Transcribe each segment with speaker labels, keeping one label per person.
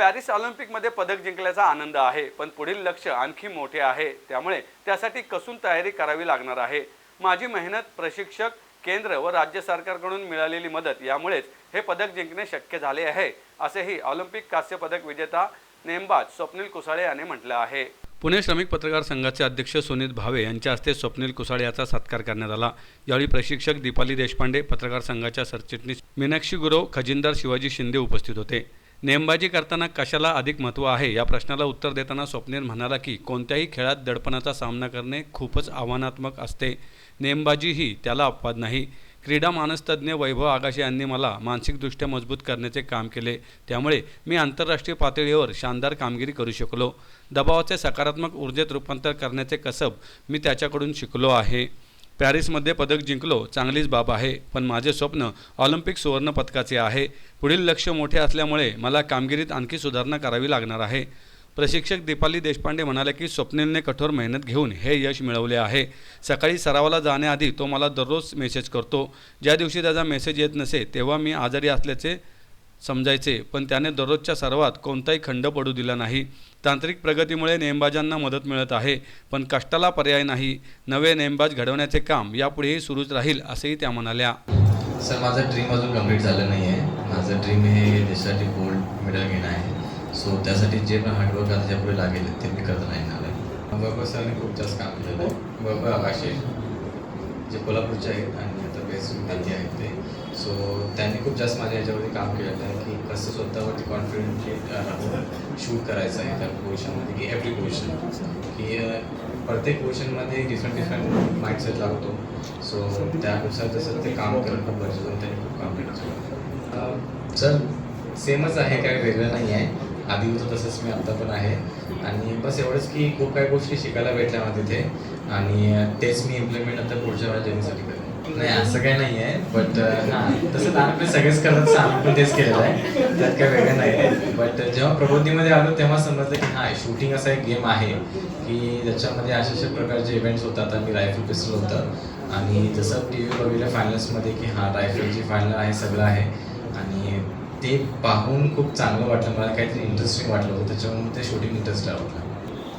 Speaker 1: Paris ऑलिम्पिकमध्ये पदक जिंकल्याचा आनंद आहे पण पुढील लक्ष आणखी मोठे आहे. त्यामुळे त्यासाठी कसून तयारी करावी लागणार आहे? माझी मेहनत प्रशिक्षक केंद्र व राज्य सरकारकडून मिळालेली मदत यामुळेच हे पदक जिंकणे शक्य झाले आहे असेही ऑलिम्पिक कांस्य पदक विजेता नेमबाज स्वप्नील कुसाळे याने म्हटलं आहे. पुणे श्रमिक पत्रकार संघाचे अध्यक्ष सुनीत भावे यांच्या हस्ते स्वप्नील कुसाळे याचा सत्कार करण्यात आला. यावेळी प्रशिक्षक दीपाली देशपांडे पत्रकार संघाच्या सरचिटणीस मीनाक्षी गुरव खजिनदार शिवाजी शिंदे उपस्थित होते. नेमबाजी करताना कशाला अधिक महत्त्व आहे या प्रश्नाला उत्तर देताना स्वप्नील म्हणाला की कोणत्याही खेळात दडपणाचा सामना करणे खूपच आव्हानात्मक असते. नेमबाजी ही त्याला अपवाद नाही. क्रीडा मानसतज्ञ वैभव आगाशे यांनी मला मानसिकदृष्ट्या मजबूत करण्याचे काम केले. त्यामुळे मी आंतरराष्ट्रीय पातळीवर शानदार कामगिरी करू शकलो. दबावाचे सकारात्मक ऊर्जेत रूपांतर करण्याचे कसब मी त्याच्याकडून शिकलो आहे. पॅरिसमध्ये पदक जिंकलो चांगलीच बाब आहे पण माझे स्वप्न ऑलिम्पिक सुवर्ण पदकाचे आहे. पुढील लक्ष मोठे असल्यामुळे मला कामगिरीत आणखी सुधारणा करावी लागणार आहे. प्रशिक्षक दीपाली देशपांडे म्हणाले की स्वप्नीलने कठोर मेहनत घेऊन हे यश मिळवले आहे. सकाळी सरावाला जाण्याआधी तो मला दररोज मेसेज करतो. ज्या दिवशी त्याचा मेसेज येत नसे तेव्हा मी आजारी असल्याचे समजायचे पण त्याने दररोजच्या सर्वात कोणताही खंड पडू दिला नाही. तांत्रिक प्रगतीमुळे नेमबाजांना मदत मिळत आहे पण कष्टाला पर्याय नाही. नवे नेमबाज घडवण्याचे काम यापुढेही सुरूच राहील असेही त्या म्हणाल्या.
Speaker 2: सर माझं ड्रीम अजून कंप्लीट झालं नाही आहे माझं ड्रीम हे देशासाठी गोल्ड मेडल घेणं आहे. सो त्यासाठी जे पण हार्डवर्क आता पुढे लागेल ते मी करत राहणार आहे. बाबा सरने खूप जास्त काम केलेलं आहे. बाबा आकाशे जे कोल्हापूरचे आहेत आणि बेस्ट विद्यार्थी आहेत ते सो त्यांनी खूप जास्त माझ्या याच्यावरती काम केलेलं आहे की कसं स्वतःवरती कॉन्फिडेंटली राहून शूट करायचं आहे त्या पोझिशनमध्ये की एव्हरी पोझिशन की प्रत्येक पोझिशनमध्ये डिफरंट डिफरंट माइंडसेट लागतो. सो त्यानुसार जसं ते काम करणं खूप गरजेचं त्यांनी खूप काम केलं. सर सेमच आहे काय वेगळं नाही आहे. आधी होतं तसंच मी आत्ता पण आहे. आणि बस एवढंच की खूप काही गोष्टी शिकायला भेटल्या मला तिथे. आणि तेच मी इम्प्लिमेंट आता पुढच्या वेळा जर्नीसाठी करेन. नाही असं काही नाही आहे बट हां तसं लहानपणी सगळेच करत आम्ही पण तेच केलेलं आहे. त्यात काही वेगळं नाही आहे. बट जेव्हा प्रबोधीमध्ये आलो तेव्हा समजलं की हां शूटिंग असा एक गेम आहे. की ज्याच्यामध्ये अशा अशा प्रकारचे इव्हेंट्स होतात आणि रायफल पिस्टल होतं. आणि जसं टी व्ही बघितलं फायनल्समध्ये की हां रायफलची फायनल आहे सगळं आहे. आणि ते पाहून खूप चांगलं वाटलं. मला काहीतरी इंटरेस्टिंग वाटलं होतं. त्याच्यामुळे ते शूटिंग इंटरेस्ट आलं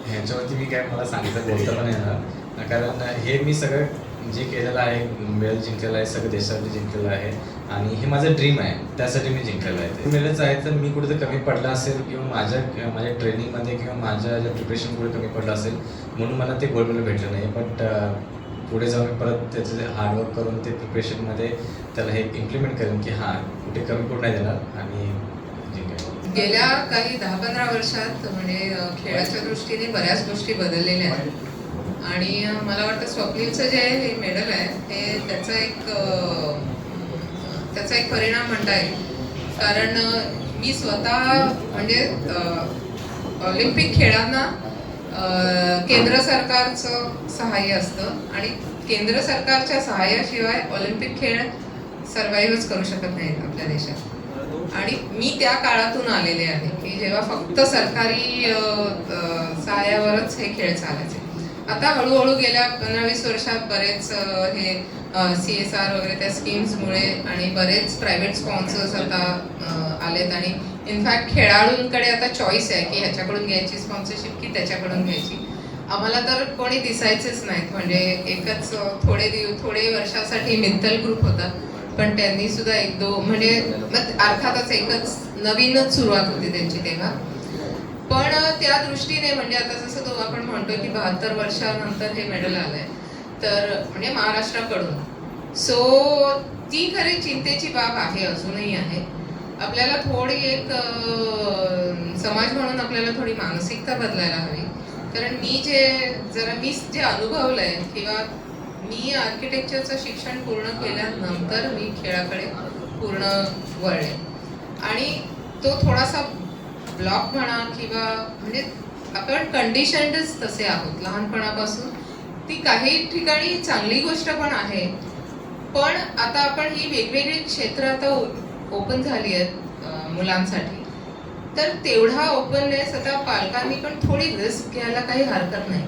Speaker 2: ह्याच्यावरती मी काय मला सांगितलं बोलता पण येणार. कारण हे मी सगळं जे केलेलं आहे मेडल जिंकलेलं आहे सगळं देशासाठी जिंकलेलं आहे आणि हे माझं ड्रीम आहे. त्यासाठी मी जिंकलेलं आहे ते. मेडल्स आहे तर मी कुठे कमी पडलं असेल किंवा माझ्या माझ्या ट्रेनिंगमध्ये किंवा माझ्या ज्या प्रिपरेशन कुठे कमी पडलं असेल म्हणून मला ते गोल्ड मेडल भेटलं नाही. बट पुढे जाऊन मी परत त्याचं जे हार्डवर्क करून ते प्रिपरेशनमध्ये त्याला हे इम्प्लिमेंट करेन की हां कुठे कमी पडू नाही देणार आणि
Speaker 3: गेल्या काही दहा पंधरा वर्षात म्हणजे खेळाच्या दृष्टीने बऱ्याच गोष्टी बदललेल्या आहेत. आणि मला वाटतं स्वप्नीलचं जे आहे हे मेडल आहे हे त्याचा एक त्याचा एक परिणाम म्हणता येईल. कारण मी स्वतः म्हणजे ऑलिम्पिक खेळांना केंद्र सरकारचं सहाय्य असतं आणि केंद्र सरकारच्या सहाय्याशिवाय ऑलिम्पिक खेळ सर्वाईव्हच करू शकत नाहीत आपल्या देशात. आणि मी त्या काळातून आलेले आहे. की जेव्हा फक्त सरकारी सहाय्यावरच हे खेळ चालायचे. आता हळूहळू गेल्या पंधरा वीस वर्षात बरेच हे सी एस आर वगैरे त्या स्कीम्समुळे आणि बरेच प्रायव्हेट स्पॉन्सर्स आता आलेत आणि इनफॅक्ट खेळाडूंकडे आता चॉईस आहे की ह्याच्याकडून घ्यायची स्पॉन्सरशिप की त्याच्याकडून घ्यायची. आम्हाला तर कोणी दिसायचेच नाहीत. म्हणजे एकच थोडे दिवस थोडे वर्षासाठी मित्तल ग्रुप होता. पण त्यांनी सुद्धा एक दो म्हणजे अर्थातच एकच नवीनच सुरुवात होती त्यांची तेव्हा. पण त्या दृष्टीने म्हणजे आता जसं तो आपण म्हणतोय की बहात्तर वर्षानंतर हे मेडल आलंय. तर म्हणजे महाराष्ट्राकडून. सो ती खरी चिंतेची बाब आहे अजूनही आहे. आपल्याला थोडी एक समाज म्हणून आपल्याला थोडी मानसिकता बदलायला हवी. कारण मी जे जरा मी जे अनुभवलंय किंवा मी आर्किटेक्चरचं शिक्षण पूर्ण केल्यानंतर मी खेळाकडे पूर्ण वळले. आणि तो थोडासा ब्लॉक म्हणा किंवा म्हणजे आपण कंडिशनडच तसे आहोत लहानपणापासून. ती काही ठिकाणी चांगली गोष्ट पण आहे. पण आता आपण ही वेगवेगळी क्षेत्र आता ओपन झाली आहेत मुलांसाठी. तर तेवढा ओपननेस आता पालकांनी पण थोडी रिस्क घ्यायला काही हरकत नाही.